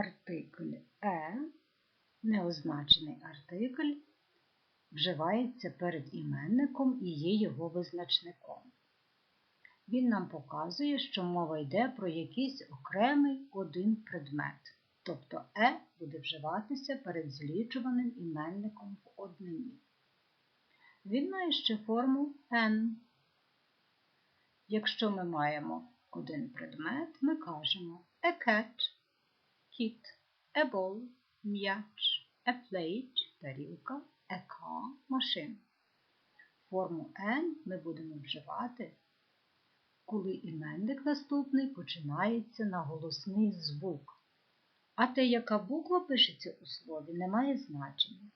артикль е, неозначений артикль, вживається перед іменником і є його визначником. Він нам показує, що мова йде про якийсь окремий один предмет, тобто е буде вживатися перед злічуваним іменником в однині. Він має ще форму n. Якщо ми маємо один предмет, ми кажемо a cat, кіт, a ball, м'яч, a plate, тарілка, a car, машина. Форму n ми будемо вживати, коли іменник наступний починається на голосний звук. А те, яка буква пишеться у слові, не має значення.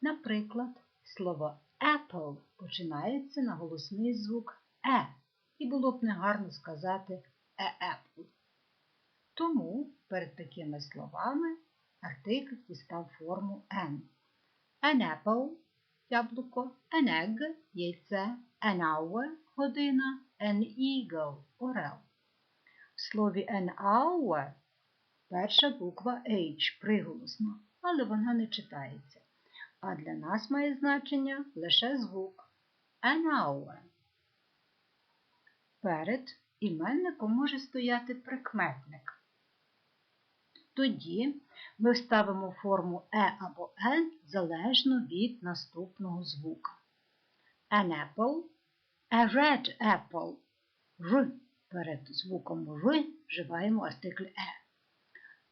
Наприклад, слово apple починається на голосний звук е, і було б негарно сказати apple. Тому перед такими словами артикль дістав форму n. An apple яблуко, an egg яйце, an hour година, an eagle орел. В слові an hour перша буква H приголосна, але вона не читається. А для нас має значення лише звук an hour. Перед іменником може стояти прикметник. Тоді ми ставимо форму е або n залежно від наступного звука. An apple, a red apple. Р перед звуком Р вживаємо артикль е.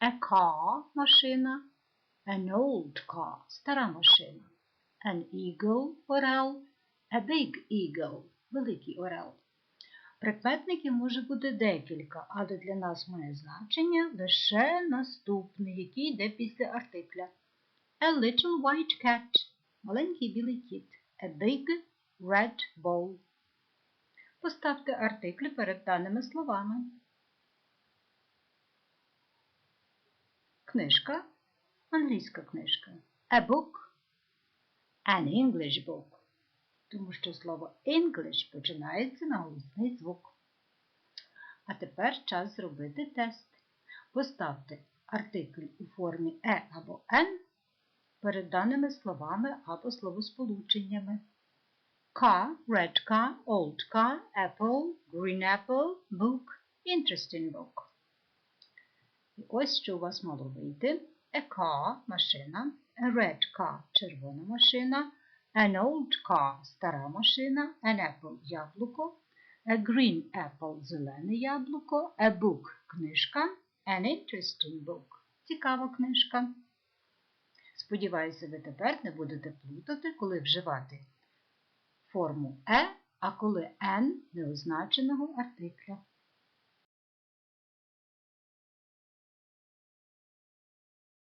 A car – машина, an old car – стара машина, an eagle – орел, a big eagle – великий орел. Прикметників може бути декілька, але для нас має значення лише наступний, який йде після артикля. A little white cat – маленький білий кіт. A big red ball. Поставте артиклі перед даними словами. Книжка – англійська книжка. A book – an English book тому що слово English починається на голосний звук. А тепер час зробити тест. Поставте артикль у формі е або n перед даними словами або словосполученнями. Car, red car, old car, apple, green apple, book, interesting book. І ось що у вас мало вийти. A car – машина, a red car – червона машина, An old car – стара машина, an apple – яблуко, a green apple – зелене яблуко, a book – книжка, an interesting book – цікава книжка. Сподіваюся, ви тепер не будете плутати, коли вживати форму е, а коли n неозначеного артикля.